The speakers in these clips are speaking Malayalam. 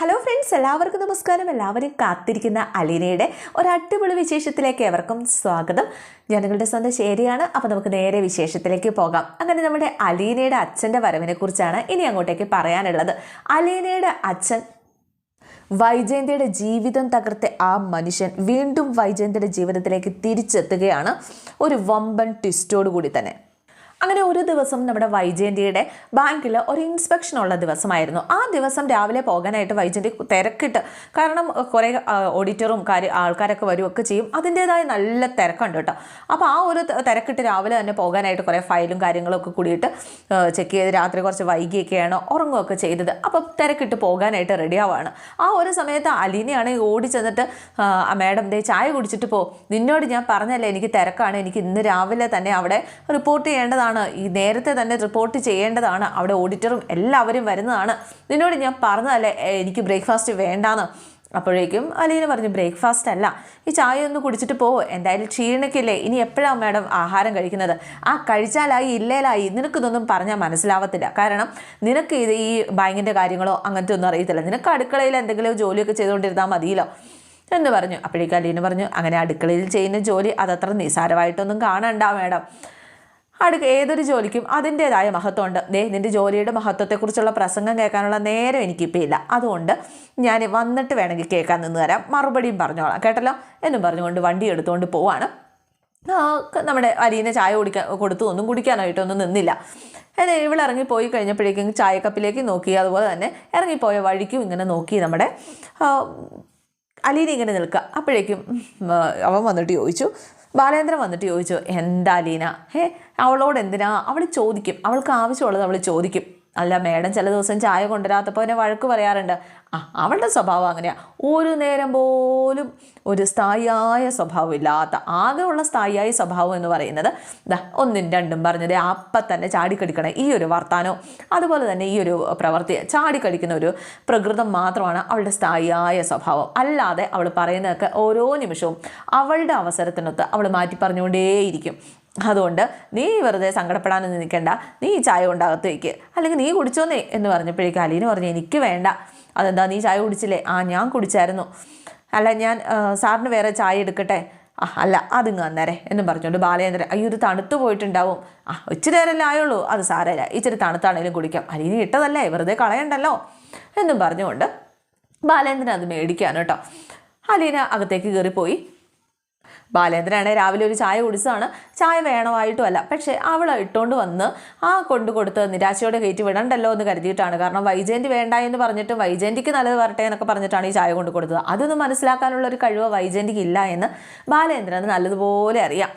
ഹലോ ഫ്രണ്ട്സ് എല്ലാവർക്കും നമസ്കാരം. എല്ലാവരും കാത്തിരിക്കുന്ന അലീനയുടെ ഒരു അടിപൊളി വിശേഷത്തിലേക്ക് എവർക്കും സ്വാഗതം. ജനങ്ങളുടെ നിങ്ങളുടെ സ്വന്തം ശരിയാണ്. അപ്പോൾ നമുക്ക് നേരെ വിശേഷത്തിലേക്ക് പോകാം. അങ്ങനെ നമ്മുടെ അലീനയുടെ അച്ഛന്റെ വരവിനെ കുറിച്ചാണ് ഇനി അങ്ങോട്ടേക്ക് പറയാനുള്ളത്. അലീനയുടെ അച്ഛൻ വൈജയന്തിയുടെ ജീവിതം തകർത്ത ആ മനുഷ്യൻ വീണ്ടും വൈജയന്തിയുടെ ജീവിതത്തിലേക്ക് തിരിച്ചെത്തുകയാണ്. ഒരു വമ്പൻ ട്വിസ്റ്റോട് കൂടി തന്നെ. അങ്ങനെ ഒരു ദിവസം നമ്മുടെ വൈജയന്തിയുടെ ബാങ്കിൽ ഒരു ഇൻസ്പെക്ഷൻ ഉള്ള ദിവസമായിരുന്നു. ആ ദിവസം രാവിലെ പോകാനായിട്ട് വൈജയന്തി തിരക്കിട്ട് കാരണം കുറേ ഓഡിറ്ററും കാര്യ ആൾക്കാരൊക്കെ വരുമൊക്കെ ചെയ്യും. അതിന്റേതായ നല്ല തിരക്കുണ്ട് കേട്ടോ. അപ്പോൾ ആ ഒരു തിരക്കിട്ട് രാവിലെ തന്നെ പോകാനായിട്ട് കുറേ ഫയലും കാര്യങ്ങളും ഒക്കെ കൂടിയിട്ട് ചെക്ക് ചെയ്ത് രാത്രി കുറച്ച് വൈകിയൊക്കെയാണ് ഉറങ്ങുകയൊക്കെ ചെയ്തത്. അപ്പോൾ തിരക്കിട്ട് പോകാനായിട്ട് റെഡി ആവുകയാണ് ആ ഒരു സമയത്ത് അലീനയാണ് ഓടി ചെന്നിട്ട് മാഡം ദേ ചായ കുടിച്ചിട്ട് പോ. നിന്നോട് ഞാൻ പറഞ്ഞല്ലേ എനിക്ക് തിരക്കാണ്. എനിക്ക് ഇന്ന് രാവിലെ തന്നെ അവിടെ റിപ്പോർട്ട് ചെയ്യേണ്ടതാണ്. ഈ നേരത്തെ തന്നെ റിപ്പോർട്ട് ചെയ്യേണ്ടതാണ്. അവിടെ ഓഡിറ്ററും എല്ലാവരും വരുന്നതാണ്. നിന്നോട് ഞാൻ പറഞ്ഞതല്ലേ എനിക്ക് ബ്രേക്ക്ഫാസ്റ്റ് വേണ്ടാന്ന്. അപ്പോഴേക്കും അലീന പറഞ്ഞു ബ്രേക്ക്ഫാസ്റ്റ് അല്ല. ഈ ചായ ഒന്ന് കുടിച്ചിട്ട് പോ. എന്തായാലും ക്ഷീണക്കില്ലേ? ഇനി എപ്പോഴാണ് മാഡം ആഹാരം കഴിക്കുന്നത്? ആ കഴിച്ചാലായി ഇല്ലേലായി. നിനക്കിതൊന്നും പറഞ്ഞാൽ മനസ്സിലാവത്തില്ല. കാരണം നിനക്ക് ഇത് ഈ ബാങ്കിന്റെ കാര്യങ്ങളോ അങ്ങനത്തെ ഒന്നും അറിയത്തില്ല. നിനക്ക് അടുക്കളയിൽ എന്തെങ്കിലും ജോലിയൊക്കെ ചെയ്തുകൊണ്ടിരുന്നാൽ മതിയല്ലോ. എന്ന് പറഞ്ഞു. അപ്പോഴേക്കും അലീന പറഞ്ഞു അങ്ങനെ അടുക്കളയിൽ ചെയ്യുന്ന ജോലി അതത്ര നിസ്സാരമായിട്ടൊന്നും കാണണ്ട മാഡം. അടുക്ക ഏതൊരു ജോലിക്കും അതിന്റേതായ മഹത്വമുണ്ട്. ദേ നിന്റെ ജോലിയുടെ മഹത്വത്തെക്കുറിച്ചുള്ള പ്രസംഗം കേൾക്കാനുള്ള നേരം എനിക്കിപ്പോൾ ഇല്ല അതുകൊണ്ട് ഞാൻ വന്നിട്ട് വേണമെങ്കിൽ കേൾക്കാൻ നിന്ന് തരാം മറുപടിയും പറഞ്ഞോളാം. കേട്ടല്ലോ? എന്നും പറഞ്ഞുകൊണ്ട് വണ്ടി എടുത്തുകൊണ്ട് പോവാണ്. നമ്മുടെ അലീന ചായ കുടിക്കാൻ കൊടുത്തു. ഒന്നും കുടിക്കാനായിട്ടൊന്നും നിന്നില്ല. എന്നാൽ ഇവിടെ ഇറങ്ങിപ്പോയി കഴിഞ്ഞപ്പോഴേക്കും ചായക്കപ്പിലേക്ക് നോക്കി. അതുപോലെ തന്നെ ഇറങ്ങിപ്പോയ വഴിക്കും ഇങ്ങനെ നോക്കി നമ്മുടെ അലീന ഇങ്ങനെ നിൽക്കുക. അപ്പോഴേക്കും അവൻ വന്നിട്ട് ചോദിച്ചു ബാലേന്ദ്രൻ വന്നിട്ട് ചോദിച്ചു എന്താ ലീന? ഹേ അവളോട് എന്തിനാ? അവൾ ചോദിക്കും. അവൾക്ക് ആവശ്യമുള്ളത് അവൾ ചോദിക്കും. അല്ല മേഡം ചില ദിവസം ചായ കൊണ്ടുവരാത്തപ്പോൾ എന്നെ വഴക്ക് പറയാറുണ്ട്. ആ അവളുടെ സ്വഭാവം അങ്ങനെയാണ് ഒരു നേരം പോലും ഒരു സ്ഥായിയായ സ്വഭാവം ഇല്ലാത്ത ആകെയുള്ള സ്ഥായിയായ സ്വഭാവം എന്ന് പറയുന്നത് ദാ ഒന്നും രണ്ടും പറഞ്ഞത് അപ്പം തന്നെ ചാടിക്കടിക്കണം ഈ ഒരു വർത്താനവും അതുപോലെ തന്നെ ഈ ഒരു പ്രവൃത്തി ചാടിക്കടിക്കുന്ന ഒരു പ്രകൃതം മാത്രമാണ് അവളുടെ സ്ഥായിയായ സ്വഭാവം. അല്ലാതെ അവൾ പറയുന്നതൊക്കെ ഓരോ നിമിഷവും അവളുടെ അവസരത്തിനൊത്ത് അവൾ മാറ്റി പറഞ്ഞുകൊണ്ടേയിരിക്കും അതുകൊണ്ട് നീ വെറുതെ സങ്കടപ്പെടാനൊന്നും നിൽക്കണ്ട. നീ ഈ ചായ കൊണ്ടകത്ത് വയ്ക്ക് അല്ലെങ്കിൽ നീ കുടിച്ചോന്നേ എന്ന് പറഞ്ഞപ്പോഴേക്കും അലീന പറഞ്ഞു എനിക്ക് വേണ്ട. അതെന്താ നീ ചായ കുടിച്ചില്ലേ? ആ ഞാൻ കുടിച്ചായിരുന്നു. അല്ല ഞാൻ സാറിന് വേറെ ചായ എടുക്കട്ടെ? ആ അല്ല അതിങ്ങ് അന്നേരെ. എന്നും പറഞ്ഞുകൊണ്ട് ബാലചന്ദ്രൻ അയ്യോ ഇത് തണുത്ത് പോയിട്ടുണ്ടാവും. ആ ഇച്ചിരി നേരമല്ലേ ആയുള്ളൂ. അത് സാരമില്ല ഇച്ചിരി തണുത്താണേലും കുടിക്കാം. അലീന ഇട്ടതല്ലേ വെറുതെ കളയണ്ടല്ലോ? എന്നും പറഞ്ഞുകൊണ്ട് ബാലേന്ദ്രൻ അത് മേടിക്കാണ് കേട്ടോ. അലീന അകത്തേക്ക് കയറിപ്പോയി. ബാലേന്ദ്രനാണ് രാവിലെ ഒരു ചായ കുടിച്ചതാണ്. ചായ വേണമായിട്ടുമല്ല. പക്ഷേ അവൾ ഇട്ടുകൊണ്ട് വന്ന് ആ കൊണ്ടു കൊടുത്ത് നിരാശയോടെ കയറ്റി വിടണ്ടല്ലോ എന്ന് കരുതിയിട്ടാണ്. കാരണം വൈജയന്തി വേണ്ട എന്ന് പറഞ്ഞിട്ട് വൈജയന്തിക്ക് നല്ലത് വരട്ടെ എന്നൊക്കെ പറഞ്ഞിട്ടാണ് ഈ ചായ കൊണ്ട് കൊടുത്തത്. അതൊന്നും മനസ്സിലാക്കാനുള്ള ഒരു കഴിവ് വൈജയന്തിക്ക് ഇല്ല എന്ന് ബാലേന്ദ്രന് നല്ലതുപോലെ അറിയാം.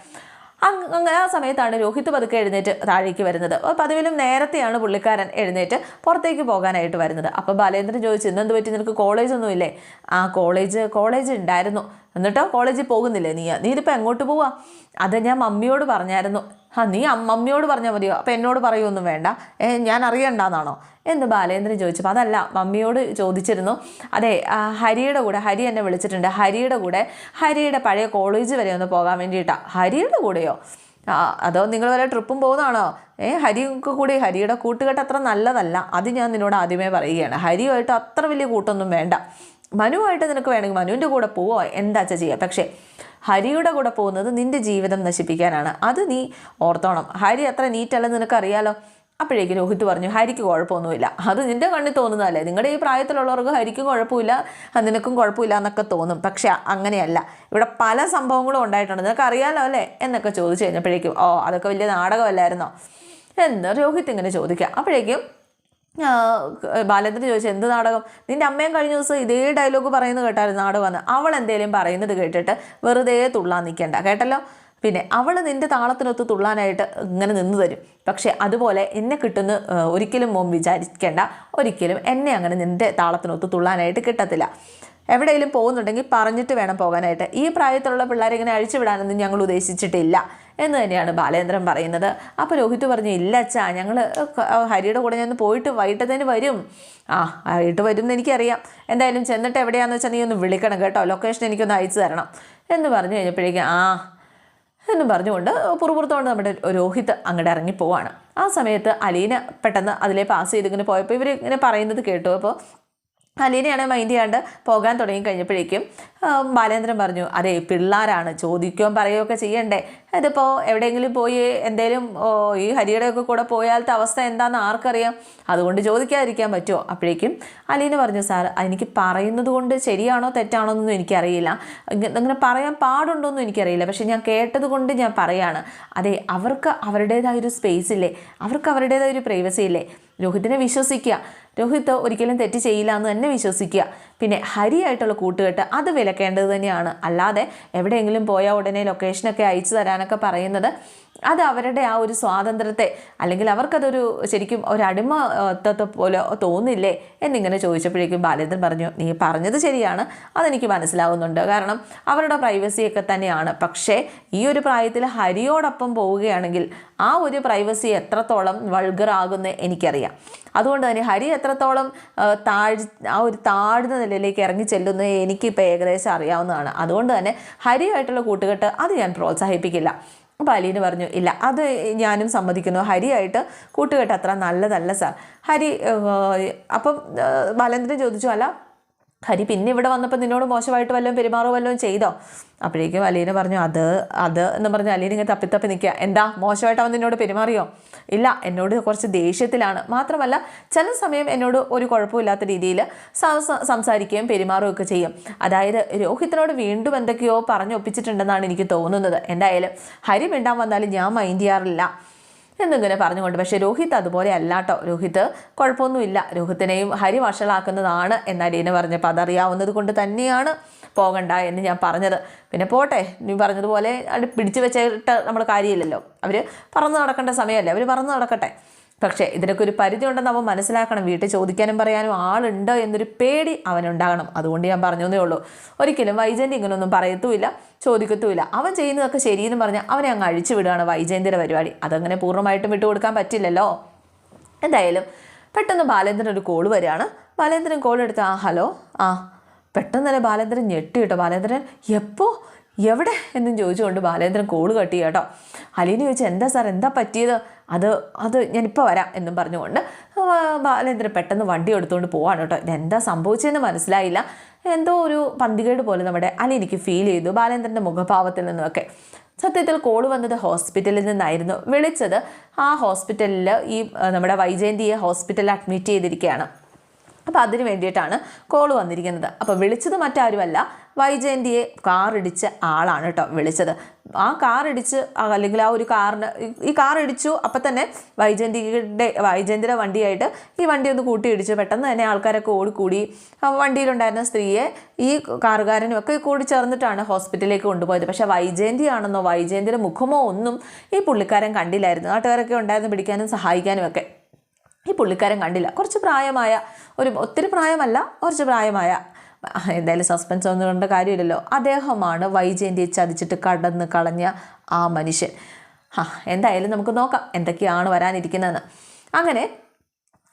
അങ് അങ്ങനെ ആ സമയത്താണ് രോഹിത് പതുക്കെ എഴുന്നേറ്റ് താഴേക്ക് വരുന്നത്. പതിവിലും നേരത്തെയാണ് പുള്ളിക്കാരൻ എഴുന്നേറ്റ് പുറത്തേക്ക് പോകാനായിട്ട് വരുന്നത്. അപ്പോൾ ബാലേന്ദ്രൻ ചോദിച്ചു ഇന്നെന്ത് പറ്റി? നിനക്ക് കോളേജൊന്നുമില്ലേ? ആ കോളേജ് കോളേജ് ഉണ്ടായിരുന്നു. എന്നിട്ടോ കോളേജിൽ പോകുന്നില്ലേ നീ? നീ ഇതിപ്പോൾ എങ്ങോട്ട് പോവാ? അത് ഞാൻ മമ്മിയോട് പറഞ്ഞായിരുന്നു. ആ നീ മമ്മിയോട് പറഞ്ഞാൽ മതിയോ? അപ്പോൾ എന്നോട് പറയുമൊന്നും വേണ്ട. ഞാൻ അറിയണ്ടെന്നാണോ? എന്ന് ബാലേന്ദ്രൻ ചോദിച്ചപ്പോൾ അതല്ല മമ്മിയോട് ചോദിച്ചിരുന്നു. അതെ ഹരിയുടെ കൂടെ ഹരി എന്നെ വിളിച്ചിട്ടുണ്ട്. ഹരിയുടെ കൂടെ ഹരിയുടെ പഴയ കോളേജ് വരെ ഒന്ന് പോകാൻ വേണ്ടിയിട്ടാണ് ഹരിയുടെ കൂടെയോ? ആ, അതോ നിങ്ങൾ വരെ ട്രിപ്പും പോകുന്നതാണോ? ഏ ഹരിക്ക് കൂടി ഹരിയുടെ കൂട്ടുകെട്ട് അത്ര നല്ലതല്ല. അത് ഞാൻ നിന്നോട് ആദ്യമേ പറയുകയാണ്. ഹരിയുമായിട്ട് അത്ര വലിയ കൂട്ടൊന്നും വേണ്ട. മനുവായിട്ട് നിനക്ക് വേണമെങ്കിൽ മനുവിന്റെ കൂടെ പോവോ. എന്താ ചെയ്യുക? പക്ഷേ ഹരിയുടെ കൂടെ പോകുന്നത് നിന്റെ ജീവിതം നശിപ്പിക്കാനാണ്. അത് നീ ഓർത്തോണം. ഹരി അത്ര നീറ്റല്ലെന്ന് നിനക്കറിയാലോ? അപ്പോഴേക്കും രോഹിത് പറഞ്ഞു ഹരിക്ക് കുഴപ്പമൊന്നുമില്ല. അത് നിന്റെ കണ്ണിൽ തോന്നുന്നതല്ലേ. നിങ്ങളുടെ ഈ പ്രായത്തിലുള്ളവർക്ക് ഹരിക്കും കുഴപ്പമില്ല നിനക്കും കുഴപ്പമില്ല എന്നൊക്കെ തോന്നും. പക്ഷെ അങ്ങനെയല്ല. ഇവിടെ പല സംഭവങ്ങളും ഉണ്ടായിട്ടുണ്ട്. നിനക്ക് അറിയാലോ അല്ലേ? എന്നൊക്കെ ചോദിച്ചു കഴിഞ്ഞപ്പോഴേക്കും ഓ അതൊക്കെ വലിയ നാടകമല്ലായിരുന്നോ? എന്ന് രോഹിത് ഇങ്ങനെ ചോദിക്കുക. അപ്പോഴേക്കും ആ, ബാലേന്ദ്രൻ ചോദിച്ചു എന്ത് നാടകം? നിന്റെ അമ്മയും കഴിഞ്ഞ ദിവസം ഇതേ ഡയലോഗ് പറയുന്നത് കേട്ടായിരുന്നു നാടകമെന്ന് അവൾ എന്തേലും പറയുന്നത് കേട്ടിട്ട് വെറുതെ തുള്ളാൻ നിൽക്കണ്ട കേട്ടല്ലോ? പിന്നെ അവൾ നിന്റെ താളത്തിനൊത്ത് തുള്ളാനായിട്ട് ഇങ്ങനെ നിന്ന് തരും. പക്ഷേ അതുപോലെ എന്നെ കിട്ടുന്ന ഒരിക്കലും മോം വിചാരിക്കേണ്ട. ഒരിക്കലും എന്നെ അങ്ങനെ നിന്റെ താളത്തിനൊത്ത് തുള്ളാനായിട്ട് കിട്ടത്തില്ല. എവിടെയെങ്കിലും പോകുന്നുണ്ടെങ്കിൽ പറഞ്ഞിട്ട് വേണം പോകാനായിട്ട്. ഈ പ്രായത്തിലുള്ള പിള്ളേരെ ഇങ്ങനെ അഴിച്ചുവിടാനൊന്നും ഞങ്ങൾ ഉദ്ദേശിച്ചിട്ടില്ല. എന്ന് തന്നെയാണ് ബാലേന്ദ്രൻ പറയുന്നത്. അപ്പോൾ രോഹിത് പറഞ്ഞു ഇല്ല അച്ഛാ ഞങ്ങൾ ഹരിയുടെ കൂടെ ഞാൻ പോയിട്ട് വൈകിട്ടത്തേന് വരും. ആ വൈകിട്ട് വരും എന്ന് എനിക്കറിയാം. എന്തായാലും ചെന്നിട്ട് എവിടെയാണെന്ന് വെച്ചാൽ നീ ഒന്ന് വിളിക്കണം കേട്ടോ. ലൊക്കേഷൻ എനിക്കൊന്ന് അയച്ചു തരണം. എന്ന് പറഞ്ഞു കഴിഞ്ഞപ്പോഴേക്കും ആ എന്നും പറഞ്ഞുകൊണ്ട് പുറപുറത്തോണ്ട് നമ്മുടെ രോഹിത് അങ്ങോട്ട് ഇറങ്ങിപ്പോവാണ് ആ സമയത്ത് അലീന പെട്ടെന്ന് അതിലെ പാസ് ചെയ്ത് ഇങ്ങനെ പോയപ്പോൾ ഇവർ ഇങ്ങനെ പറയുന്നത് കേട്ടു. അപ്പോൾ അലീനയാണെങ്കിൽ മൈൻഡ് ചെയ്യാണ്ട് പോകാൻ തുടങ്ങി കഴിഞ്ഞപ്പോഴേക്കും ബാലേന്ദ്രൻ പറഞ്ഞു അതെ പിള്ളേരാണ് ചോദിക്കുകയും പറയുകയൊക്കെ ചെയ്യണ്ടേ. ഇതിപ്പോൾ എവിടെയെങ്കിലും പോയി എന്തേലും ഈ ഹരിയുടെയൊക്കെ കൂടെ പോയാലത്തെ അവസ്ഥ എന്താണെന്ന് ആർക്കറിയാം? അതുകൊണ്ട് ചോദിക്കാതിരിക്കാൻ പറ്റുമോ? അപ്പോഴേക്കും അലീന പറഞ്ഞു സാർ എനിക്ക് പറയുന്നത് കൊണ്ട് ശരിയാണോ തെറ്റാണോ എന്നൊന്നും എനിക്കറിയില്ല അങ്ങനെ പറയാൻ പാടുണ്ടോ എന്നും എനിക്കറിയില്ല. പക്ഷേ ഞാൻ കേട്ടത് കൊണ്ട് ഞാൻ പറയാണ്. അതെ അവർക്ക് അവരുടേതായൊരു സ്പേസ് ഇല്ലേ? അവർക്ക് അവരുടേതായൊരു പ്രൈവസി ഇല്ലേ? രോഹിതിനെ വിശ്വസിക്കുക രോഹിത് ഒരിക്കലും തെറ്റ് ചെയ്യില്ല എന്ന് തന്നെ വിശ്വസിക്കുക. പിന്നെ ഹരിയായിട്ടുള്ള കൂട്ടുകെട്ട് അത് വിലക്കേണ്ടത് തന്നെയാണ്. അല്ലാതെ എവിടെയെങ്കിലും പോയാൽ ഉടനെ ലൊക്കേഷനൊക്കെ അയച്ചു തരാനൊക്കെ പറയുന്നത് അത് അവരുടെ ആ ഒരു സ്വാതന്ത്ര്യത്തെ അല്ലെങ്കിൽ അവർക്കതൊരു ശരിക്കും ഒരു അടിമത്വത്തെ പോലെ തോന്നില്ലേ എന്നിങ്ങനെ ചോദിച്ചപ്പോഴേക്കും ബാലേന്ദ്രൻ പറഞ്ഞു നീ പറഞ്ഞത് ശരിയാണ്. അതെനിക്ക് മനസ്സിലാവുന്നുണ്ട്. കാരണം അവരുടെ പ്രൈവസിയൊക്കെ തന്നെയാണ്. പക്ഷേ ഈ ഒരു പ്രായത്തിൽ ഹരിയോടൊപ്പം പോവുകയാണെങ്കിൽ ആ ഒരു പ്രൈവസി എത്രത്തോളം വൾഗറാകുന്ന എനിക്കറിയാം. അതുകൊണ്ട് തന്നെ ഹരി എത്രത്തോളം താഴ് ആ ഒരു താഴ്ന്ന നിലയിലേക്ക് ഇറങ്ങി ചെല്ലുന്നത് എനിക്കിപ്പോൾ ഏകദേശം അറിയാവുന്നതാണ്. അതുകൊണ്ട് തന്നെ ഹരിയായിട്ടുള്ള കൂട്ടുകെട്ട് അത് ഞാൻ പ്രോത്സാഹിപ്പിക്കില്ല. അപ്പോൾ അലീന് പറഞ്ഞു ഇല്ല അത് ഞാനും സമ്മതിക്കുന്നു. ഹരിയായിട്ട് കൂട്ടുകെട്ട് അത്ര നല്ലതല്ല സാർ. ഹരി അപ്പം ബാലേന്ദ്രൻ ചോദിച്ചു അല്ല ഹരി പിന്നെ ഇവിടെ വന്നപ്പോൾ നിന്നോട് മോശമായിട്ട് വല്ലതും പെരുമാറോ വല്ലതും ചെയ്തോ? അപ്പോഴേക്കും അലീന പറഞ്ഞു അത് അത് എന്ന് പറഞ്ഞ് അലീന ഇങ്ങനെ തപ്പിത്തപ്പി തപ്പി നിൽക്കുക. എന്താ മോശമായിട്ട് അവൻ നിന്നോട് പെരുമാറിയോ? ഇല്ല എന്നോട് കുറച്ച് ദേഷ്യത്തിലാണ്. മാത്രമല്ല ചില സമയം എന്നോട് ഒരു കുഴപ്പമില്ലാത്ത രീതിയിൽ സംസാരിക്കുകയും പെരുമാറുകയും ഒക്കെ ചെയ്യും. അതായത് രോഹിത്തിനോട് വീണ്ടും എന്തൊക്കെയോ പറഞ്ഞൊപ്പിച്ചിട്ടുണ്ടെന്നാണ് എനിക്ക് തോന്നുന്നത്. എന്തായാലും ഹരി മിണ്ടാൻ വന്നാലും ഞാൻ മൈൻഡ് ചെയ്യാറില്ല. എന്നിങ്ങനെ പറഞ്ഞുകൊണ്ട്. പക്ഷേ രോഹിത് അതുപോലെ അല്ലാട്ടോ. രോഹിത് കുഴപ്പമൊന്നുമില്ല. രോഹിത്തിനെയും ഹരി വഷളാക്കുന്നതാണ് എന്ന് അലീന പറഞ്ഞപ്പോൾ അതറിയാവുന്നത് കൊണ്ട് തന്നെയാണ് പോകണ്ട എന്ന് ഞാൻ പറഞ്ഞത്. പിന്നെ പോട്ടെ നീ പറഞ്ഞതുപോലെ പിടിച്ചു വെച്ചിട്ട് നമ്മൾ കാര്യമില്ലല്ലോ. അവർ പറന്ന് നടക്കേണ്ട സമയമല്ലേ? അവർ പറന്ന് നടക്കട്ടെ. പക്ഷേ ഇതിനൊക്കെ ഒരു പരിധി ഉണ്ടെന്ന് അവൻ മനസ്സിലാക്കണം. വീട്ടിൽ ചോദിക്കാനും പറയാനും ആളുണ്ട് എന്നൊരു പേടി അവനുണ്ടാകണം. അതുകൊണ്ട് ഞാൻ പറഞ്ഞതേ ഉള്ളൂ. ഒരിക്കലും വൈജയന്തി ഇങ്ങനൊന്നും പറയത്തുമില്ല ചോദിക്കത്തുമില്ല. അവൻ ചെയ്യുന്നതൊക്കെ ശരിയെന്ന് പറഞ്ഞാൽ അവനെ അങ്ങ് അഴിച്ചു വിടുകയാണ് വൈജയന്തിയുടെ പരിപാടി. അതങ്ങനെ പൂർണമായിട്ടും വിട്ടുകൊടുക്കാൻ പറ്റില്ലല്ലോ. എന്തായാലും പെട്ടെന്ന് ബാലേന്ദ്രൻ ഒരു കോൾ വരികയാണ്. ബാലേന്ദ്രൻ കോൾ എടുത്ത് ആ ഹലോ ആ പെട്ടെന്ന് തന്നെ ബാലേന്ദ്രൻ ഞെട്ടി കേട്ടോ. ബാലേന്ദ്രൻ എപ്പോ? എവിടെ എന്നും ചോദിച്ചുകൊണ്ട് ബാലേന്ദ്രൻ കോൾ കട്ടി കേട്ടോ. അലീന ചോദിച്ചു എന്താ സാർ എന്താ പറ്റിയത്? അത് അത് ഞാനിപ്പോൾ വരാം എന്നും പറഞ്ഞുകൊണ്ട് ബാലേന്ദ്രൻ പെട്ടെന്ന് വണ്ടി എടുത്തുകൊണ്ട് പോവാണ് കേട്ടോ. ഇതെന്താ സംഭവിച്ചതെന്ന് മനസ്സിലായില്ല. എന്തോ ഒരു പന്തികേട് പോലെ നമ്മുടെ അലീനയ്ക്ക് ഫീൽ ചെയ്തു ബാലേന്ദ്രന്റെ മുഖഭാവത്തിൽ നിന്നുമൊക്കെ. സത്യത്തിൽ കോൾ വന്നത് ഹോസ്പിറ്റലിൽ നിന്നായിരുന്നു. വിളിച്ചത് ആ ഹോസ്പിറ്റലിൽ ഈ നമ്മുടെ വൈജയന്തിയെ ഹോസ്പിറ്റലിൽ അഡ്മിറ്റ് ചെയ്തിരിക്കുകയാണ്. അപ്പോൾ അതിന് വേണ്ടിയിട്ടാണ് കോൾ വന്നിരിക്കുന്നത്. അപ്പോൾ വിളിച്ചത് മറ്റാരുമല്ല വൈജയന്തിയെ കാറിടിച്ച ആളാണ് കേട്ടോ വിളിച്ചത്. ആ കാറിടിച്ച് അല്ലെങ്കിൽ ആ ഒരു കാറിന് ഈ- കാർ ഇടിച്ചു അപ്പം തന്നെ വൈജയന്തിയുടെ വൈജയന്തിയുടെ വണ്ടിയായിട്ട് ഈ വണ്ടി ഒന്ന് കൂട്ടിയിടിച്ച് പെട്ടെന്ന് തന്നെ ആൾക്കാരൊക്കെ ഓടിക്കൂടി. വണ്ടിയിലുണ്ടായിരുന്ന സ്ത്രീയെ ഈ കാറുകാരനും ഒക്കെ കൂടി ചേർന്നിട്ടാണ് ഹോസ്പിറ്റലിലേക്ക് കൊണ്ടുപോയത്. പക്ഷേ വൈജയന്തി ആണെന്നോ വൈജയന്തിയുടെ മുഖമോ ഒന്നും ഈ പുള്ളിക്കാരൻ കണ്ടില്ലായിരുന്നു. നാട്ടുകാരൊക്കെ ഉണ്ടായിരുന്നു പിടിക്കാനും സഹായിക്കാനും ഒക്കെ. ഈ പുള്ളിക്കാരൻ കണ്ടില്ല. കുറച്ച് പ്രായമായ ഒരു ഒത്തിരി പ്രായമല്ല കുറച്ച് പ്രായമായ എന്തായാലും സസ്പെൻസ് ഒന്നും കൊണ്ട് കാര്യമില്ലല്ലോ. അദ്ദേഹമാണ് വൈജയന്തിയെ ചതിച്ചിട്ട് കടന്ന് കളഞ്ഞ ആ മനുഷ്യൻ. ആ എന്തായാലും നമുക്ക് നോക്കാം എന്തൊക്കെയാണ് വരാനിരിക്കുന്നതെന്ന്. അങ്ങനെ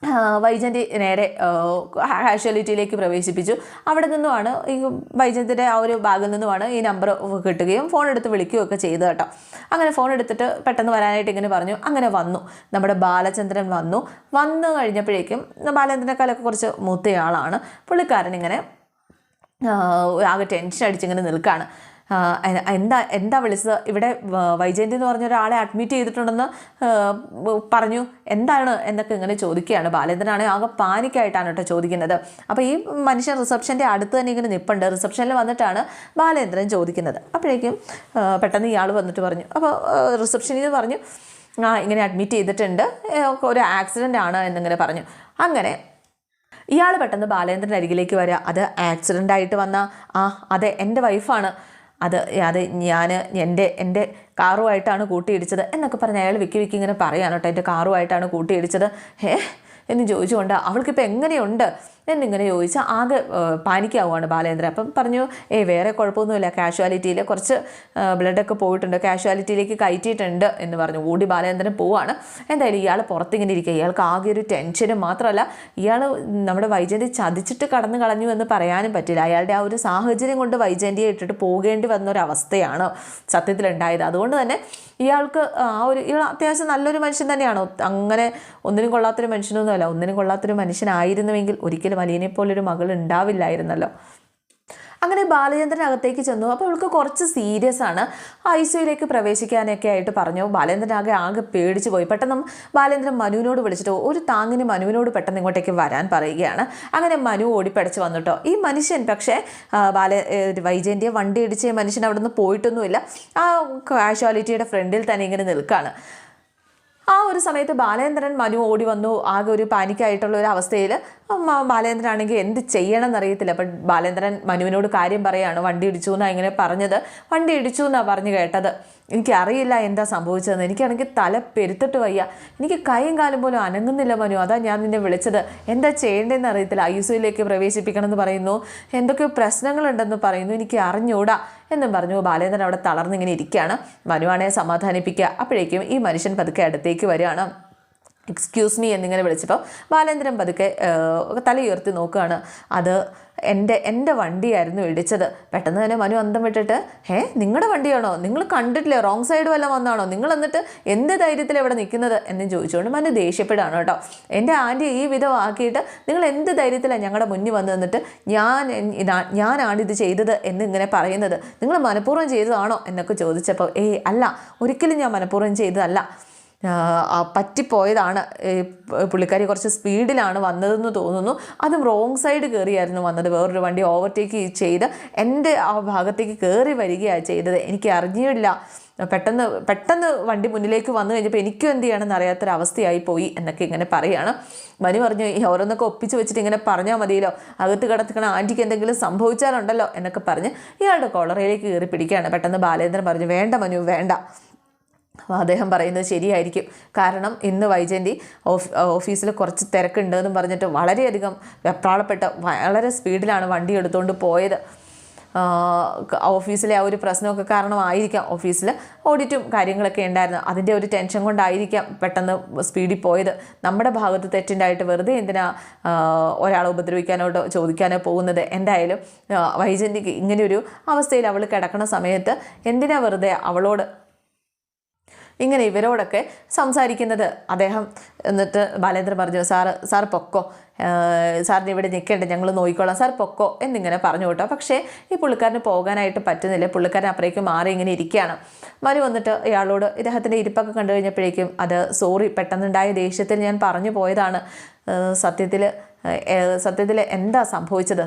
ആ, വൈജയന്തി നേരെ കാഷ്വാലിറ്റിയിലേക്ക് പ്രവേശിപ്പിച്ചു. അവിടെ നിന്നുമാണ് ഈ വൈജന്തിന്റെ ആ ഒരു ഭാഗത്ത് നിന്നുമാണ് ഈ നമ്പർ കിട്ടുകയും ഫോൺ എടുത്ത് വിളിക്കുകയും ഒക്കെ ചെയ്തു കേട്ടോ. അങ്ങനെ ഫോൺ എടുത്തിട്ട് പെട്ടെന്ന് വരാനായിട്ട് ഇങ്ങനെ പറഞ്ഞു. അങ്ങനെ വന്നു. നമ്മുടെ ബാലചന്ദ്രൻ വന്നു. വന്നു കഴിഞ്ഞപ്പോഴേക്കും ബാലചന്ദ്രനേക്കാളൊക്കെ കുറച്ച് മൂത്തയാളാണ്. പുള്ളിക്കാരൻ ഇങ്ങനെ ആകെ ടെൻഷൻ അടിച്ചിങ്ങനെ നിൽക്കുകയാണ് എന്താ എന്താ വിളിച്ചത്? ഇവിടെ വൈജയന്തി എന്ന് പറഞ്ഞ ഒരാളെ അഡ്മിറ്റ് ചെയ്തിട്ടുണ്ടെന്ന് പറഞ്ഞു. എന്താണ് എന്നൊക്കെ ഇങ്ങനെ ചോദിക്കുകയാണ്. ബാലേന്ദ്രനാണ് ആകെ പാനിക്കായിട്ടാണ് കേട്ടോ ചോദിക്കുന്നത്. അപ്പോൾ ഈ മനുഷ്യൻ റിസപ്ഷന്റെ അടുത്ത് തന്നെ ഇങ്ങനെ നിൽപ്പുണ്ട് റിസപ്ഷനിൽ വന്നിട്ടാണ് ബാലേന്ദ്രൻ ചോദിക്കുന്നത്. അപ്പോഴേക്കും പെട്ടെന്ന് ഇയാൾ വന്നിട്ട് പറഞ്ഞു. അപ്പോൾ റിസപ്ഷനിൽ പറഞ്ഞു ആ ഇങ്ങനെ അഡ്മിറ്റ് ചെയ്തിട്ടുണ്ട്. ഒരു ആക്സിഡന്റ് ആണ് എന്നിങ്ങനെ പറഞ്ഞു. അങ്ങനെ ഇയാൾ പെട്ടെന്ന് ബാലേന്ദ്രന്റെ അരികിലേക്ക് വരിക. അത് ആക്സിഡന്റ് ആയിട്ട് വന്ന ആ അതെ എന്റെ വൈഫാണ് അത് അത് ഞാൻ എന്റെ എന്റെ കാറുമായിട്ടാണ് കൂട്ടിയിടിച്ചത് എന്നൊക്കെ പറഞ്ഞ് അയാൾ വിക്കി വിക്കി ഇങ്ങനെ പറയാനോട്ടോ എന്റെ കാറുമായിട്ടാണ് കൂട്ടിയിടിച്ചത്. ഏ എന്ന് ചോദിച്ചുകൊണ്ട് അവൾക്കിപ്പോൾ എങ്ങനെയുണ്ട്? എന്നിങ്ങനെ ചോദിച്ചാൽ ആകെ പാനിക്കാവുകയാണ് ബാലേന്ദ്രൻ. അപ്പം പറഞ്ഞു ഏ വേറെ കുഴപ്പമൊന്നുമില്ല. കാഷ്വാലിറ്റിയിൽ കുറച്ച് ബ്ലഡൊക്കെ പോയിട്ടുണ്ട്. കാഷ്വാലിറ്റിയിലേക്ക് കയറ്റിയിട്ടുണ്ട് എന്ന് പറഞ്ഞു. ഓടി ബാലേന്ദ്രൻ പോവാണ്. എന്തായാലും ഇയാൾ പുറത്തിങ്ങനെ ഇരിക്കുക. ഇയാൾക്ക് ആകെ ഒരു ടെൻഷനും മാത്രമല്ല ഇയാൾ നമ്മുടെ വൈജയന്തി ചതിച്ചിട്ട് കടന്നു കളഞ്ഞു എന്ന് പറയാനും പറ്റില്ല. അയാളുടെ ആ ഒരു സാഹചര്യം കൊണ്ട് വൈജയന്തിയെ ഇട്ടിട്ട് പോകേണ്ടി വന്ന ഒരു അവസ്ഥയാണ് സത്യത്തിലുണ്ടായത്. അതുകൊണ്ട് തന്നെ ഇയാൾക്ക് ആ ഒരു ഇയാൾ അത്യാവശ്യം നല്ലൊരു മനുഷ്യൻ തന്നെയാണ്. അങ്ങനെ ഒന്നിനും കൊള്ളാത്തൊരു മനുഷ്യനൊന്നുമല്ല. ഒന്നിനും കൊള്ളാത്തൊരു മനുഷ്യനായിരുന്നുവെങ്കിൽ ഒരിക്കലും ഒരിക്കലും അലീനെ പോലൊരു മകൾ ഉണ്ടാവില്ലായിരുന്നല്ലോ. അങ്ങനെ ബാലചന്ദ്രൻ അകത്തേക്ക് ചെന്നു. അപ്പോൾ അവൾക്ക് കുറച്ച് സീരിയസ് ആണ്. ഐ സിയുലേക്ക് പ്രവേശിക്കാനൊക്കെ ആയിട്ട് പറഞ്ഞു. ബാലേന്ദ്രൻ ആകെ ആകെ പേടിച്ചു പോയി. പെട്ടെന്ന് ബാലേന്ദ്രൻ മനുവിനോട് വിളിച്ചിട്ട് ഒരു താങ്ങിന് മനുവിനോട് പെട്ടെന്ന് ഇങ്ങോട്ടേക്ക് വരാൻ പറയുകയാണ്. അങ്ങനെ മനു ഓടിപ്പടച്ച് വന്നിട്ടോ. ഈ മനുഷ്യൻ പക്ഷേ ബാല വൈജയന്റെ വണ്ടി ഇടിച്ച് മനുഷ്യൻ അവിടെ നിന്ന് പോയിട്ടൊന്നുമില്ല. ആ കാഷ്വാലിറ്റിയുടെ ഫ്രണ്ടിൽ തന്നെ ഇങ്ങനെ നിൽക്കുകയാണ് ആ ഒരു സമയത്ത് ബാലേന്ദ്രൻ മനു ഓടി വന്നു. ആകെ ഒരു പാനിക്കായിട്ടുള്ള ഒരു അവസ്ഥയിൽ ബാലേന്ദ്രൻ ആണെങ്കിൽ എന്ത് ചെയ്യണം എന്നറിയത്തില്ല അപ്പം ബാലേന്ദ്രൻ മനുവിനോട് കാര്യം പറയാണ്. വണ്ടി ഇടിച്ചു എന്നാണ് ഇങ്ങനെ പറഞ്ഞത്. വണ്ടി ഇടിച്ചു എന്നാണ് പറഞ്ഞു കേട്ടത്. എനിക്കറിയില്ല എന്താ സംഭവിച്ചതെന്ന്. എനിക്കാണെങ്കിൽ തല പെരുത്തിട്ട് വയ്യ. എനിക്ക് കൈയും കാലും പോലും അനങ്ങുന്നില്ല മനു. അതാ ഞാൻ നിന്നെ വിളിച്ചത്. എന്താ ചെയ്യേണ്ടതെന്ന് അറിയത്തില്ല. ഐ സിയിലേക്ക് പ്രവേശിപ്പിക്കണം എന്ന് പറയുന്നു. എന്തൊക്കെയോ പ്രശ്നങ്ങളുണ്ടെന്ന് പറയുന്നു. എനിക്ക് അറിഞ്ഞൂടാ എന്നും പറഞ്ഞു. ബാലേന്ദ്രൻ അവിടെ തളർന്നിങ്ങനെ ഇരിക്കുകയാണ്. മനുവാണെ സമാധാനിപ്പിക്കുക. അപ്പോഴേക്കും ഈ മനുഷ്യൻ പതുക്കെ അടുത്തേക്ക് വരികയാണ്. എക്സ്ക്യൂസ് മീ എന്നിങ്ങനെ വിളിച്ചപ്പോൾ ബാലേന്ദ്രൻ പതുക്കെ തല ഉയർത്തി നോക്കുകയാണ്. അത് എന്റെ എന്റെ വണ്ടിയായിരുന്നു ഇടിച്ചത്. പെട്ടെന്ന് തന്നെ മനു അന്തം വിട്ടിട്ട് ഏ നിങ്ങളുടെ വണ്ടിയാണോ? നിങ്ങൾ കണ്ടിട്ടില്ലേ? റോങ് സൈഡ് വല്ലതും വന്നാണോ? നിങ്ങൾ എന്നിട്ട് എന്ത് ധൈര്യത്തിൽ ഇവിടെ നിൽക്കുന്നത്? എന്ന് ചോദിച്ചുകൊണ്ട് മനു ദേഷ്യപ്പെടുകയാണ് കേട്ടോ. എന്റെ ആന്റി ഈ വിധം ആക്കിയിട്ട് നിങ്ങൾ എന്ത് ധൈര്യത്തിലാണ് ഞങ്ങളുടെ മുന്നിൽ വന്ന് നിന്നിട്ട് ഞാൻ ഞാനാണ് ഇത് ചെയ്തത് എന്നിങ്ങനെ പറയുന്നത്. നിങ്ങൾ മനഃപൂർവം ചെയ്തതാണോ? എന്നൊക്കെ ചോദിച്ചപ്പോൾ ഏയ് അല്ല. ഒരിക്കലും ഞാൻ മനഃപൂർവം ചെയ്തതല്ല. പറ്റിപ്പോയതാണ്. പുള്ളിക്കാരി കുറച്ച് സ്പീഡിലാണ് വന്നതെന്ന് തോന്നുന്നു. അതും റോങ് സൈഡ് കയറിയായിരുന്നു വന്നത്. വേറൊരു വണ്ടി ഓവർടേക്ക് ചെയ്ത് എന്റെ ആ ഭാഗത്തേക്ക് കയറി വരികയാണ് ചെയ്തത്. എനിക്ക് അറിഞ്ഞില്ല. പെട്ടെന്ന് പെട്ടെന്ന് വണ്ടി മുന്നിലേക്ക് വന്നു കഴിഞ്ഞപ്പോൾ എനിക്കും എന്ത് ചെയ്യണമെന്ന് അറിയാത്തൊരവസ്ഥയായി പോയി എന്നൊക്കെ ഇങ്ങനെ പറയുകയാണ് മനു പറഞ്ഞു ഈ ഓരോന്നൊക്കെ ഒപ്പിച്ച് വെച്ചിട്ട് ഇങ്ങനെ പറഞ്ഞാൽ മതിയല്ലോ. അകത്ത് കിടത്തിക്കണ ആന്റിക്ക് എന്തെങ്കിലും സംഭവിച്ചാലുണ്ടല്ലോ എന്നൊക്കെ പറഞ്ഞ് ഇയാളുടെ കോളറയിലേക്ക് കയറി പിടിക്കുകയാണ്. പെട്ടെന്ന് ബാലേന്ദ്രൻ പറഞ്ഞു വേണ്ട മനു വേണ്ട. അദ്ദേഹം പറയുന്നത് ശരിയായിരിക്കും. കാരണം ഇന്ന് വൈജയന്തി ഓഫ് ഓഫീസിൽ കുറച്ച് തിരക്കുണ്ടെന്നും പറഞ്ഞിട്ട് വളരെയധികം വെപ്രാളപ്പെട്ട് വളരെ സ്പീഡിലാണ് വണ്ടി എടുത്തുകൊണ്ട് പോയത്. ഓഫീസിലെ ആ ഒരു പ്രശ്നമൊക്കെ കാരണമായിരിക്കാം. ഓഫീസിൽ ഓഡിറ്റും കാര്യങ്ങളൊക്കെ ഉണ്ടായിരുന്നു. അതിന്റെ ഒരു ടെൻഷൻ കൊണ്ടായിരിക്കാം പെട്ടെന്ന് സ്പീഡിൽ പോയത്. നമ്മുടെ ഭാഗത്ത് തെറ്റുണ്ടായിട്ട് വെറുതെ എന്തിനാ ഒരാളെ ഉപദ്രവിക്കാനോട്ടോ ചോദിക്കാനോ പോകുന്നത്? എന്തായാലും വൈജന്തിക്ക് ഇങ്ങനെയൊരു അവസ്ഥയിൽ അവൾ കിടക്കുന്ന സമയത്ത് എന്തിനാ വെറുതെ അവളോട് ഇങ്ങനെ ഇവരോടൊക്കെ സംസാരിക്കുന്നത്. അദ്ദേഹം എന്നിട്ട് ബാലേന്ദ്രൻ പറഞ്ഞു സാറ് സാർ പൊക്കോ. സാറിന് ഇവിടെ നിൽക്കേണ്ട ഞങ്ങൾ നോക്കിക്കോളാം സാർ പൊക്കോ എന്നിങ്ങനെ പറഞ്ഞു കേട്ടോ. പക്ഷേ ഈ പുള്ളിക്കാരന് പോകാനായിട്ട് പറ്റുന്നില്ല. പുള്ളിക്കാരൻ അപ്പുറേക്ക് മാറി ഇങ്ങനെ ഇരിക്കുകയാണ്. മരു വന്നിട്ട് ഇയാളോട് ഇദ്ദേഹത്തിന്റെ ഇരിപ്പൊക്കെ കണ്ടു കഴിഞ്ഞപ്പോഴേക്കും അത് സോറി പെട്ടെന്നുണ്ടായ ദേഷ്യത്തിൽ ഞാൻ പറഞ്ഞു പോയതാണ്. സത്യത്തിൽ സത്യത്തിൽ എന്താ സംഭവിച്ചത്?